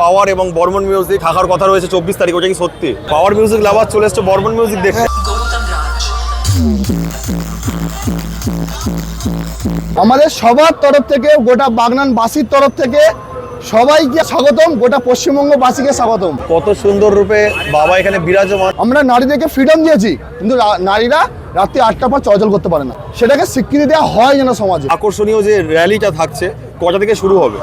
পাওয়ার এবং বর্মন মিউজিক থাকার কথা রয়েছে চব্বিশ তারিখ ওটা কি সত্যি? পাওয়ার মিউজিক লাভার চলে এসছে বর্মন মিউজিক দেখতে। রাজ আমাদের সবার তরফ থেকে গোটা বাগনান বাসীর তরফ থেকে সবাইকে স্বাগতম গোটা পশ্চিমবঙ্গবাসীকে স্বাগতম। কত সুন্দর রূপে বাবা এখানে বিরাজমান। আমরা নারীদেরকে ফ্রিডম দিয়েছি কিন্তু নারীরা রাত্রি আটটার পর চলাচল করতে পারে না। সেটাকে স্বীকৃতি দেওয়া হয় যেন সমাজে। আকর্ষণীয় যে র্যালিটা থাকছে কটা থেকে শুরু হবে?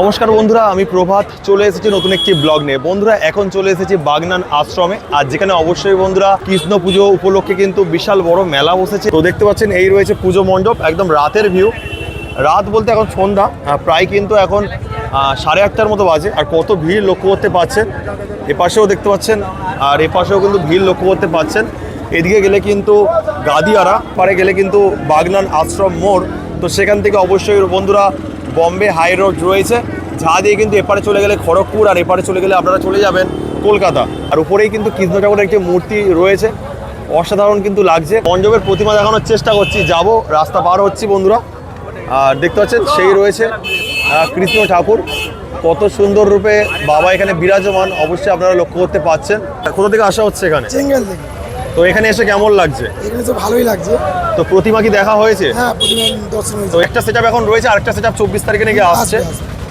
নমস্কার বন্ধুরা, আমি প্রভাত। চলে এসেছি নতুন একটি ব্লগ নিয়ে। বন্ধুরা, এখন চলে এসেছি বাগনান আশ্রমে। আর যেখানে অবশ্যই বন্ধুরা কৃষ্ণ পুজো উপলক্ষে কিন্তু বিশাল বড় মেলা বসেছে। তো দেখতে পাচ্ছেন, এই রয়েছে পুজো মণ্ডপ, একদম রাতের ভিউ। রাত বলতে এখন সন্ধ্যা প্রায় কিন্তু এখন সাড়ে আটটার মতো বাজে। আর কত ভিড় লক্ষ্য করতে পাচ্ছেন, এপাশেও দেখতে পাচ্ছেন, আর এপাশেও কিন্তু ভিড় লক্ষ্য করতে পাচ্ছেন। এদিকে গেলে কিন্তু গাদিয়ারা, পারে গেলে কিন্তু বাগনান আশ্রম মোড়। তো সেখান থেকে অবশ্যই বন্ধুরা বম্বে হাই রোড রয়েছে, যা দিয়ে কিন্তু এপারে চলে গেলে খড়গপুর আর এপারে চলে গেলে আপনারা চলে যাবেন কলকাতা। আর উপরেই কিন্তু কৃষ্ণ ঠাকুরের একটি মূর্তি রয়েছে, অসাধারণ কিন্তু লাগছে। পঞ্জবের প্রতিমা দেখানোর চেষ্টা করছি, যাব, রাস্তা পার হচ্ছি বন্ধুরা। আর দেখতে পাচ্ছেন, সেই রয়েছে কৃষ্ণ ঠাকুর। কত সুন্দর রূপে বাবা এখানে বিরাজমান, অবশ্যই আপনারা লক্ষ্য করতে পাচ্ছেন। কোথা থেকে আসা হচ্ছে এখানে? তো এখানে এসে কেমন লাগছে? এখানে তো ভালোই লাগছে। তো প্রতিমা কি দেখা হয়েছে? হ্যাঁ প্রতিমা দর্শন তো একটা সেট এখন রয়েছে আরেকটা সেট চব্বিশ তারিখে নাকি আসছে।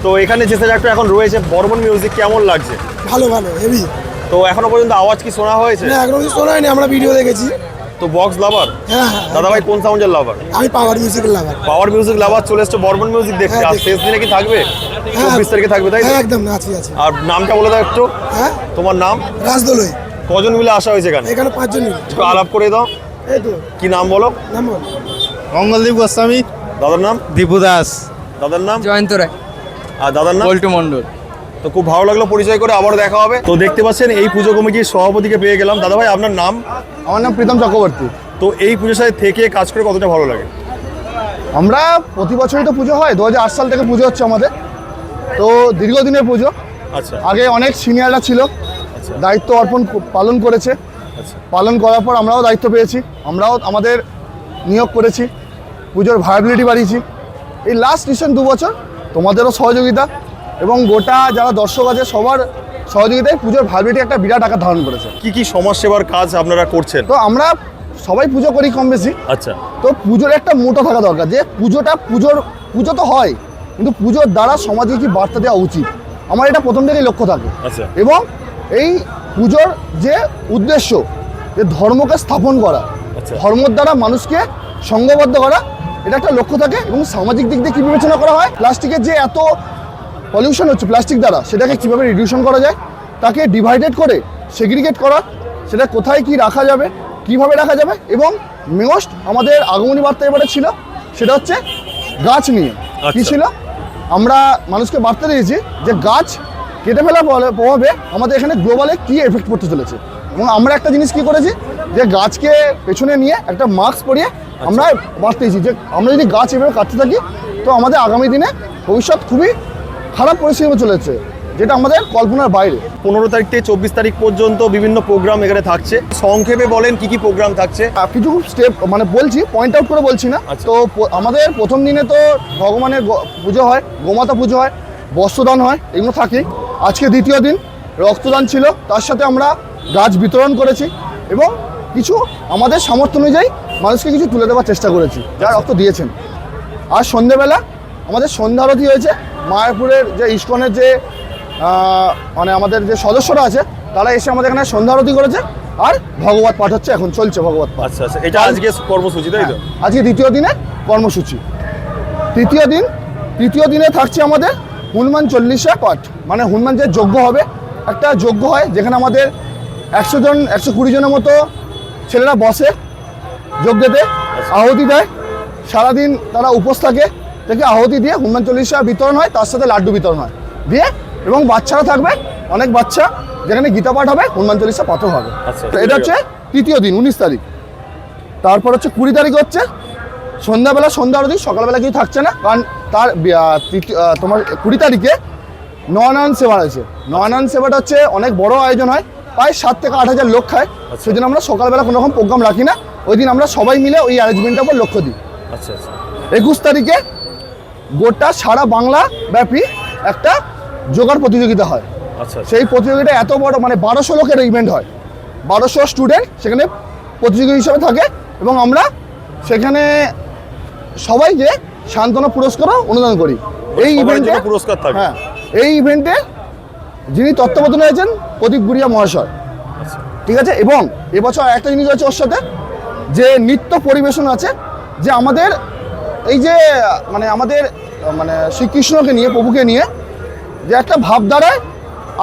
তো এখানে যে সেট এখন রয়েছে বর্মন মিউজিক কেমন লাগছে? ভালো ভালো হেভি তো এখনও পর্যন্ত আওয়াজ কি শোনা হয়েছে? না এখনও শোনা হয়নি আমরা ভিডিও দেখেছি। তো বক্স লাভার হ্যাঁ হ্যাঁ। দাদা ভাই কোন সাউন্ডের লাভার আমি পাওয়ার মিউজিকের লাভার পাওয়ার মিউজিক লাভার চলে এসছে বর্মন মিউজিক দেখতে। হ্যাঁ, আর শেষ দিনে কি থাকবে? হ্যাঁ চব্বিশ তারিখে থাকবে তাই একদম আছি আছি। আর নামটা বলে দাও একটু। হ্যাঁ? তোমার নাম? রাজদোলই। কজন মিলে আসা হয়েছে এখানে? এখানে পাঁচজন আলাপ করে দাও। এই তো। কি নাম বলো? নাম বল। মঙ্গলদীপ গোস্বামী। দাদার নাম? দীপু দাস। দাদার নাম? জয়ন্ত রায়। আর দাদার নাম? পল্টু মণ্ডল। তো খুব ভালো লাগল পরিচয় করে আবার দেখা হবে। তো দেখতে পাচ্ছেন এই পুজো কমিটির সভাপতিকে পেয়ে গেলাম। দাদা ভাই আপনার নাম? আমার নাম প্রীতম চক্রবর্তী। তো এই পুজোর সাথে থেকে কাজ করে কতটা ভালো লাগে? আমরা প্রতি বছরই তো পুজো হয়। দু হাজার আট সাল থেকে পুজো হচ্ছে আমাদের। তো দীর্ঘদিনের পুজো। আচ্ছা। আগে অনেক সিনিয়ররা ছিল। দায়িত্ব অর্পণ পালন করেছে। আচ্ছা। পালন করার পর আমরাও দায়িত্ব পেয়েছি। আমরাও আমাদের নিয়োগ করেছি। পুজোর ভায়াবিলিটি বাড়িয়েছি। এই লাস্ট রিসেন্ট দু বছর তোমাদেরও সহযোগিতা এবং গোটা যারা দর্শক আছে সবার সহযোগিতায় পুজোর ভায়াবিলিটি একটা বিরাট আকার ধারণ করেছে। কি কি সমাজ সেবার কাজ আপনারা করছেন? তো আমরা সবাই পুজো করি কম বেশি। আচ্ছা। তো পুজোর একটা মোটা থাকা দরকার যে পুজোটা পুজোর পুজো তো হয় কিন্তু পুজোর দ্বারা সমাজে কি বার্তা দেওয়া উচিত? আমার এটা প্রথম থেকেই লক্ষ্য থাকে। আচ্ছা। এবং এই পুজোর যে উদ্দেশ্য যে ধর্মকে স্থাপন করা আচ্ছা। ধর্মর দ্বারা মানুষকে সঙ্গবদ্ধ করা এটা একটা লক্ষ্য থাকে এবং সামাজিক দিক দিয়ে কী বিবেচনা করা হয় প্লাস্টিকের যে এত পলিউশন হচ্ছে প্লাস্টিক দ্বারা সেটাকে কীভাবে রিডিউশন করা যায় তাকে ডিভাইডেড করে সেগ্রিগেট করা সেটা কোথায় কি রাখা যাবে কীভাবে রাখা যাবে এবং মোস্ট আমাদের আগমনী বার্তা এবারে ছিল সেটা হচ্ছে গাছ নিয়ে কী আচ্ছা। ছিল আমরা মানুষকে বার্তা দিয়েছি যে গাছ কেটে ফেলার প্রভাবে আমাদের এখানে গ্লোবালে কি এফেক্ট পড়তে চলেছে? এবং আমরা একটা জিনিস কি করেছি? যে গাছকে পেছনে নিয়ে একটা মাস্ক পরিয়ে আমরা বার্তা দিয়েছি যে আমরা যদি গাছ এভাবে কাটতে থাকি তো আমাদের আগামী দিনে ভবিষ্যৎ খুবই খারাপ পরিস্থিতি চলেছে যেটা আমাদের কল্পনার বাইরে। পনেরো তারিখ থেকে চব্বিশ তারিখ পর্যন্ত বিভিন্ন প্রোগ্রাম এখানে থাকছে। সংক্ষেপে বলেন কি কি প্রোগ্রাম থাকছে? কিছু স্টেপ মানে বলছি পয়েন্ট আউট করে বলছি না। আচ্ছা। তো আমাদের প্রথম দিনে তো ভগবানের পুজো হয় গোমাতা পুজো হয় বস্ত্রদান হয় এগুলো থাকে আজকে দ্বিতীয় দিন রক্তদান ছিল তার সাথে আমরা গাছ বিতরণ করেছি এবং কিছু আমাদের সামর্থ্য অনুযায়ী মানুষকে কিছু তুলে দেওয়ার চেষ্টা করেছি যারা রক্ত দিয়েছেন। আর সন্ধেবেলা আমাদের সন্ধ্যা আরতি হয়েছে মায়াপুরের যে ইস্কনের যে মানে আমাদের যে সদস্যরা আছে তারা এসে আমাদের এখানে সন্ধ্যা আরতি করেছে আর ভগবত পাঠ হচ্ছে এখন চলছে ভগবত পাঠ। আচ্ছা আচ্ছা এটা আজকে কর্মসূচি তাই তো? আজকে দ্বিতীয় দিনে কর্মসূচি। তৃতীয় দিন তৃতীয় দিনে থাকছে আমাদের হনুমান চল্লিশা পাঠ মানে হনুমান যে যজ্ঞ হবে একটা যজ্ঞ হয় যেখানে আমাদের একশো জন একশো কুড়ি জনের মতো ছেলেরা বসে যজ্ঞেতে আহুতি দেয়। সারাদিন তারা উপোস থাকে থেকে আহুতি দিয়ে হনুমান চল্লিশা বিতরণ হয় তার সাথে লাড্ডু বিতরণ হয়। দিয়ে এবং বাচ্চারা থাকবে অনেক বাচ্চা যেখানে গীতা পাঠ হবে হনুমান চল্লিশা পাঠও হবে। আচ্ছা, তো এটা হচ্ছে তৃতীয় দিন উনিশ তারিখ। তারপর হচ্ছে কুড়ি তারিখ হচ্ছে সন্ধ্যাবেলা সন্ধ্যা আরতি সকালবেলা কিছু থাকছে না কারণ তার তোমার কুড়ি তারিখে নয়নায়ন সেবা রয়েছে। নয়নায়ন সেবাটা হচ্ছে অনেক বড় আয়োজন হয় প্রায় সাত থেকে আট হাজার লোক খায়। সেই জন্য আমরা সকালবেলা কোনো রকম প্রোগ্রাম রাখি না। ওই দিন আমরা সবাই মিলে ওই অ্যারেঞ্জমেন্টের উপর লক্ষ্য দিই। আচ্ছা আচ্ছা। একুশ তারিখে গোটা সারা বাংলা ব্যাপী একটা যোগার প্রতিযোগিতা হয়। আচ্ছা আচ্ছা। সেই প্রতিযোগিতা এত বড় মানে বারোশো লোকের ইভেন্ট হয়। বারোশো স্টুডেন্ট সেখানে প্রতিযোগী হিসাবে থাকে এবং আমরা সেখানে সবাইকে সান্ত্বনা পুরস্কারও অনুদান করি। এই ইভেন্টে পুরস্কার থাকে। হ্যাঁ এই ইভেন্টে যিনি তত্ত্বাবধানে হয়েছেন প্রদীপ গুড়িয়া মহাশয়। ঠিক আছে? এবং এবছর একটা জিনিস আছে ওর সাথে যে নৃত্য পরিবেশন আছে যে আমাদের এই যে মানে আমাদের মানে শ্রীকৃষ্ণকে নিয়ে প্রভুকে নিয়ে যে একটা ভাবধারায়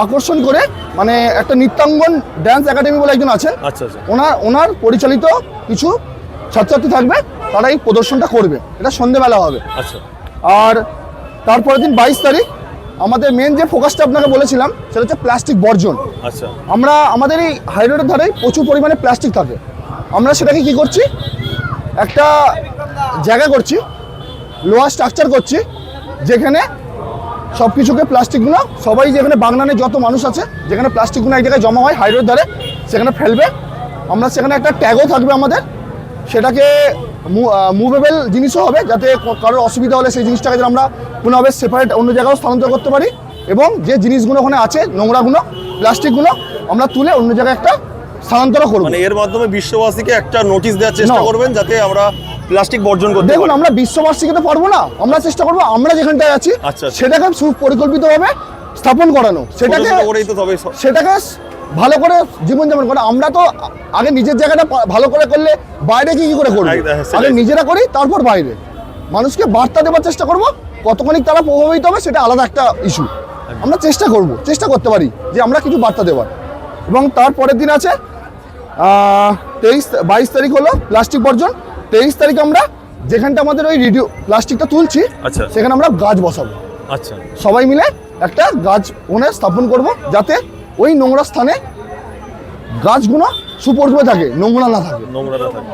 আকর্ষণ করে মানে একটা নৃত্যাঙ্গন ড্যান্স একাডেমি বলে একজন আছেন। আচ্ছা আচ্ছা। ওনার ওনার পরিচালিত কিছু ছাত্রছাত্রী থাকবে। তারা এই প্রদর্শনটা করবে। এটা সন্ধেবেলা হবে। আচ্ছা। আর তারপরের দিন বাইশ তারিখ আমাদের মেন যে ফোকাসটা আপনাকে বলেছিলাম সেটা হচ্ছে প্লাস্টিক বর্জন। আচ্ছা। আমরা আমাদের এই হাইরোডের ধারে প্রচুর পরিমাণে প্লাস্টিক থাকে। আমরা সেটাকে কি করছি? একটা জায়গা করছি লোহার স্ট্রাকচার করছি যেখানে সব কিছুকে প্লাস্টিকগুলো সবাই যেখানে বাগনানে যত মানুষ আছে যেখানে প্লাস্টিকগুলো এক জায়গায় জমা হয় হাইরোড ধারে সেখানে ফেলবে। আমরা সেখানে একটা ট্যাগও থাকবে আমাদের। সেটাকে মুভেবল জিনিসও হবে যাতে কারোর অসুবিধা হলে সেই জিনিসটাকে যেন আমরা কোনোভাবে সেপারেট অন্য জায়গাও স্থানান্তর করতে পারি এবং যে জিনিসগুলো ওখানে আছে নোংরাগুলো প্লাস্টিকগুলো আমরা তুলে অন্য জায়গায় একটা স্থানান্তর করব। মানে এর মাধ্যমে বিশ্ববাসীকে একটা নোটিশ দেওয়ার চেষ্টা করবেন যাতে আমরা প্লাস্টিক বর্জন করতে দেখুন আমরা বিশ্ববাসীকে তো পারব না আমরা চেষ্টা করব আমরা যেখানটায় আছি আচ্ছা, আচ্ছা। সেটাকে সুপরিকল্পিতভাবে স্থাপন করানো। সেটাকে সেটাকে ভালো করে জীবনযাপন করে। আমরা তো আগে নিজের জায়গাটা ভালো করে করলে বাইরে কি কি করে করব? হ্যাঁ। আগে নিজেরা করি তারপর বাইরে। মানুষকে বার্তা দেওয়ার চেষ্টা করব কতখানি তারা প্রভাবিত হবে সেটা আলাদা একটা ইস্যু আমরা চেষ্টা করব চেষ্টা করতে পারি যে আমরা কিছু বার্তা দেওয়ার। এবং তারপরের দিন আছে তেইশ বাইশ তারিখ হলো প্লাস্টিক বর্জন। তেইশ তারিখ আমরা যেখানটা আমাদের ওই রিডিও প্লাস্টিকটা তুলছি আচ্ছা। সেখানে আমরা গাছ বসাবো। আচ্ছা। সবাই মিলে একটা গাছ ওনে স্থাপন করব যাতে ওই নোংরা স্থানে গাছগুলো সুপরিচিত থাকে নোংরা না থাকে। নোংরাটা থাকে।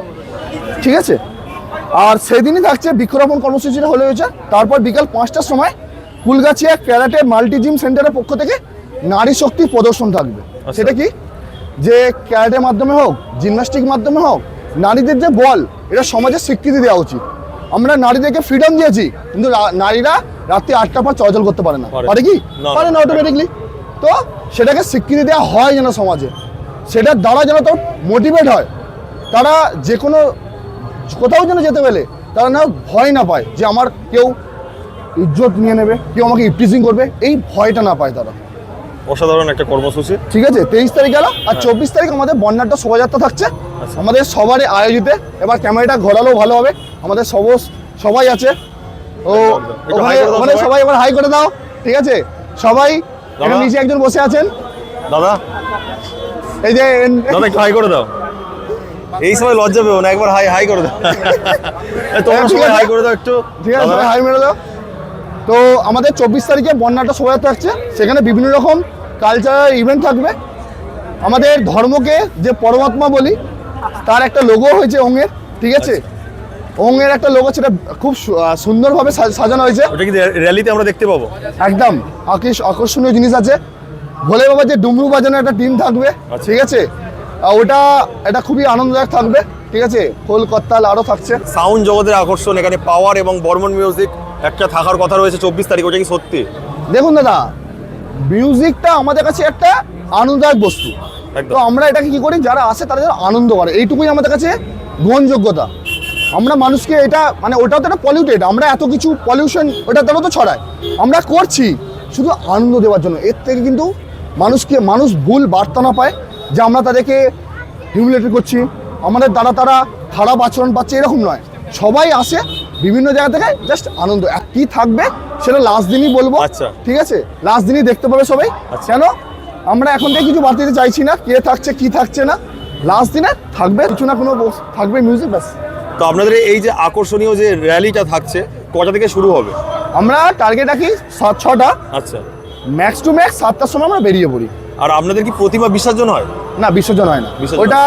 ঠিক আছে? আর সেদিনই থাকছে বৃক্ষরোপণ কর্মসূচিটা হলে হয়েছে। তারপর বিকাল পাঁচটার সময় ফুলগাছিয়া ক্যারাটে মাল্টি জিম সেন্টারের পক্ষ থেকে নারী শক্তি প্রদর্শন থাকবে। সেটা কি? যে ক্যারাটের মাধ্যমে হোক জিমনাস্টিক মাধ্যমে হোক নারীদের যে বল এটা সমাজের স্বীকৃতি দেওয়া উচিত। আমরা নারীদেরকে ফ্রিডম দিয়েছি কিন্তু নারীরা রাত্রি আটটার পর চলাচল করতে পারে না। পারে। কি? পারে না না। অটোমেটিকলি তো সেটাকে স্বীকৃতি দেওয়া হয় যেন সমাজে। সেটার দ্বারা যেন তো মোটিভেট হয়। তারা যে কোনো কোথাও যেন যেতে পেলে তারা না ভয় না পায় যে আমার কেউ ইজ্জত নিয়ে নেবে কেউ আমাকে ইপ্রিজিং করবে এই ভয়টা না পায় তারা। অসাধারণ একটা কর্মসূচি। ঠিক আছে তেইশ তারিখ গেল আর চব্বিশ তারিখ আমাদের বন্যাটা শোভাযাত্রা থাকছে। আচ্ছা। আমাদের সবারই আয়োজিত। এবার ক্যামেরাটা ঘোরালেও ভালো হবে। আমাদের সব সবাই আছে। ও ওখানে। সবাই। এবার হাই করে দাও। ঠিক আছে? সবাই এখানে নিচে একজন বসে আছেন। দাদা? এই যে দাদা একটু হাই করে দাও। এই সময় লজ্জা পেও না একবার হাই হাই করে দাও। তোমরা সবাই। হাই করে দাও একটু। ঠিক আছে। হাই মেরে দাও। তো আমাদের চব্বিশ তারিখে বন্যাটা শোভাযাত্রা থাকছে সেখানে বিভিন্ন রকম কালচারাল ইভেন্ট থাকবে। আমাদের ধর্মকে যে পরমাত্মা বলি তার একটা লোগো হয়েছে অঙ্গের। ঠিক আছে? ওঙের একটা লোগো সেটা খুব সুন্দরভাবে সাজানো হয়েছে। ওটা কি র্যালিতে আমরা দেখতে পাবো? একদম। আকর্ষ আকর্ষণীয় জিনিস আছে। ভোলে বাবা যে ডুমরু বাজানোর একটা টিম থাকবে আচ্ছা। ঠিক আছে? ওটা এটা খুবই আনন্দদায়ক থাকবে ঠিক আছে? খোল কত্তাল আরও থাকছে। সাউন্ড জগতের আকর্ষণ এখানে পাওয়ার এবং বর্মন মিউজিক একটা থাকার কথা রয়েছে চব্বিশ তারিখ ওটা কি সত্যি? দেখুন দাদা মিউজিকটা আমাদের কাছে একটা আনন্দদায়ক বস্তু। তো আমরা এটাকে কি করি যারা আসে তারা আনন্দ করে। এইটুকুই আমাদের কাছে গ্রহণযোগ্যতা। আমরা মানুষকে এটা মানে ওটাও তো একটা পলিউটেড আমরা এত কিছু পলিউশন ওটা তারও তো ছড়ায়। আমরা করছি শুধু আনন্দ দেওয়ার জন্য। এর থেকে কিন্তু মানুষকে মানুষ ভুল বার্তা না পায় যে আমরা তাদেরকে হিউমিলেটেড করছি। আমাদের দ্বারা তারা খারাপ আচরণ পাচ্ছে এরকম নয়। সবাই আসে বিভিন্ন জায়গা থেকে জাস্ট আনন্দ। কি থাকবে সেটা লাস্ট দিনই বলব। আচ্ছা। ঠিক আছে? লাস্ট দিনই দেখতে পাবে সবাই। আচ্ছা। কেন? আমরা এখন থেকে কিছু বাড়তে দিতে চাইছি না। কে থাকছে কি থাকছে না। লাস্ট দিনে থাকবে কিছু না কোনো থাকবে মিউজিক ব্যাস। তো আপনাদের এই যে আকর্ষণীয় যে র্যালিটা থাকছে কটা থেকে শুরু হবে? আমরা টার্গেট রাখি সাত ছটা। আচ্ছা। ম্যাক্স টু ম্যাক্স সাতটার সময় আমরা বেরিয়ে পড়ি। আর আপনাদের কি প্রতিমা বিসর্জন হয়? না বিসর্জন হয় না। ওটা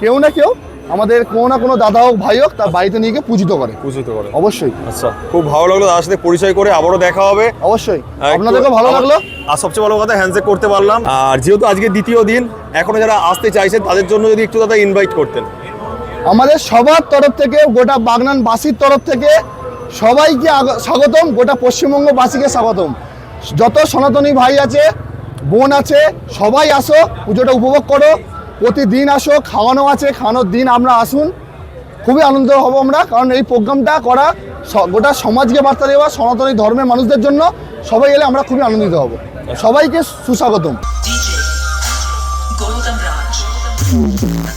কেউ না কেউ আমাদের কোনো না কোনো দাদা হোক ভাই হোক তার বাড়িতে নিয়ে গিয়ে পূজিত করে। পুজো করে। অবশ্যই। আচ্ছা খুব ভালো লাগল তার সাথে পরিচয় করে আবারও দেখা হবে। অবশ্যই। আপনাদেরকে ভালো লাগল। আর সবচেয়ে ভালো কথা হ্যান্ডশেক করতে পারলাম। আর যেহেতু আজকে দ্বিতীয় দিন এখনও যারা আসতে চাইছেন তাদের জন্য যদি একটু দাদা ইনভাইট করতেন। আমাদের সবার তরফ থেকে, গোটা বাগনান বাসীর তরফ থেকে সবাইকে স্বাগতম, গোটা পশ্চিমবঙ্গবাসীকে স্বাগতম। যত সনাতনী ভাই আছে, বোন আছে, সবাই আসো, পুজোটা উপভোগ করো। প্রতিদিন আসো, খাওয়ানো আছে, খাওয়ানোর দিন আমরা আসুন। খুবই আনন্দ হব আমরা, কারণ এই প্রোগ্রামটা করা গোটা সমাজকে বার্তা দেওয়া, সনাতনী ধর্মের মানুষদের জন্য সবাই এলে আমরা খুবই আনন্দিত হব। সবাইকে সুস্বাগতম।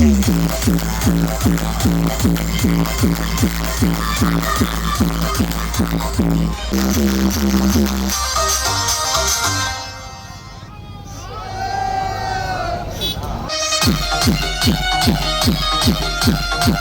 チェックチェックチェックチェックチェックチェックチェックチェックチェックチェック